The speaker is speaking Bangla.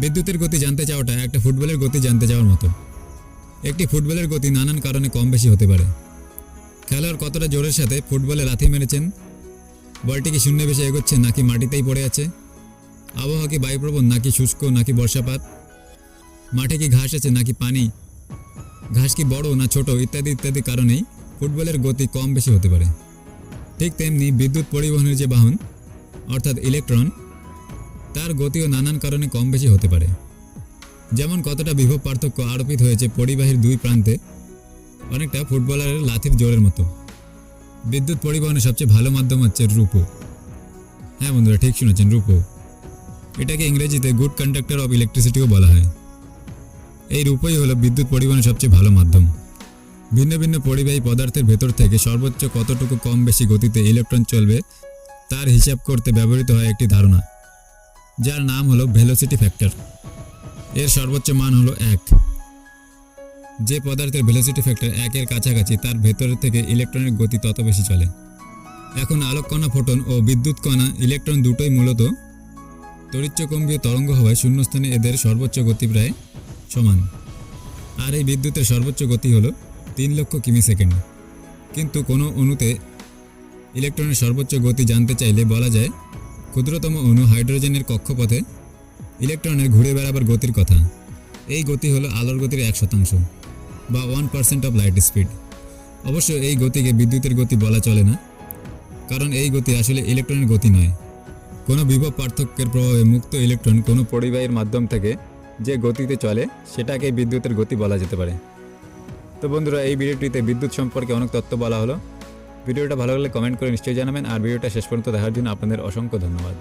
বিদ্যুতের গতি জানতে চাওয়াটা একটা ফুটবলের গতি জানতে চাওয়ার মতো। একটি ফুটবলের গতি নানান কারণে কম বেশি হতে পারে। খেলোয়াড় কতটা জোরের সাথে ফুটবলে লাথি মেরেছেন বলটি কি শূন্য বেশি এগোচ্ছে নাকি মাটিতেই পড়ে আছে, আবহাওয়া কি বায়ুপ্রবণ নাকি শুষ্ক নাকি বর্ষাপাত, মাঠে কি ঘাস আছে নাকি পানি, ঘাস কি বড় না ছোট ইত্যাদি ইত্যাদি কারণেই ফুটবলের গতি কম বেশি হতে পারে। ঠিক তেমনি বিদ্যুৎ পরিবহনের যে বাহন, অর্থাৎ ইলেকট্রন তার গতিও নানান কারণে কম বেশি হতে পারে। যেমন কতটা বিভব পার্থক্য আরোপিত হয়েছে পরিবাহীর দুই প্রান্তে, অনেকটা ফুটবলারের লাথির জোরের মতো। বিদ্যুৎ পরিবহনের সবচেয়ে ভালো মাধ্যম হচ্ছে রূপো। হ্যাঁ বন্ধুরা, ঠিক শুনেছেন, রূপো। এটাকে ইংরেজিতে গুড কন্ডাক্টর অফ ইলেকট্রিসিটিও বলা হয়। এই রূপই হলো বিদ্যুৎ পরিবহনের সবচেয়ে ভালো মাধ্যম। ভিন্ন ভিন্ন পরিবাহী পদার্থের ভেতর থেকে সর্বোচ্চ কতটুকু কম বেশি গতিতে ইলেকট্রন চলবে, তার হিসাব করতে ব্যবহৃত হয় একটি ধারণা। যার নাম হলো ভেলোসিটি ফ্যাক্টর এর সর্বোচ্চ মান হলো এক। যে পদার্থের ভেলোসিটি ফ্যাক্টর একের কাছাকাছি, তার ভেতর থেকে ইলেকট্রনের গতি তত বেশি চলে। এখন আলোক কণা, ফোটন ও বিদ্যুৎ কণা ইলেকট্রন দুটোই মূলত তড়িৎচুম্বকীয় তরঙ্গ হওয়ায় শূন্যস্থানে এদের সর্বোচ্চ গতি প্রায় সমান। আর এই বিদ্যুতের সর্বোচ্চ গতি হলো তিন লক্ষ কিমি সেকেন্ড। কিন্তু কোনো অণুতে ইলেকট্রনের সর্বোচ্চ গতি জানতে চাইলে বলা যায় ক্ষুদ্রতম অণু হাইড্রোজেনের কক্ষপথে ইলেকট্রনের ঘুরে বেড়াবার গতির কথা। এই গতি হলো আলোর গতির এক শতাংশ বা one percent of light speed. অবশ্য এই গতিকে বিদ্যুতের গতি বলা চলে না, কারণ এই গতি আসলে ইলেকট্রনের গতি নয়। কোনো বিভব পার্থক্যের প্রভাবে মুক্ত ইলেকট্রন কোনো পরিবাহীর মাধ্যম থেকে যে গতিতে চলে সেটাকে বিদ্যুতের গতি বলা যেতে পারে। তো বন্ধুরা, এই ভিডিওটিতে বিদ্যুৎ সম্পর্কে অনেক তথ্য বলা হলো। ভিডিওটা ভালো লাগলে কমেন্ট করে নিশ্চয়ই জানাবেন। আর ভিডিওটা শেষ পর্যন্ত দেখার জন্য আপনাদের অসংখ্য ধন্যবাদ।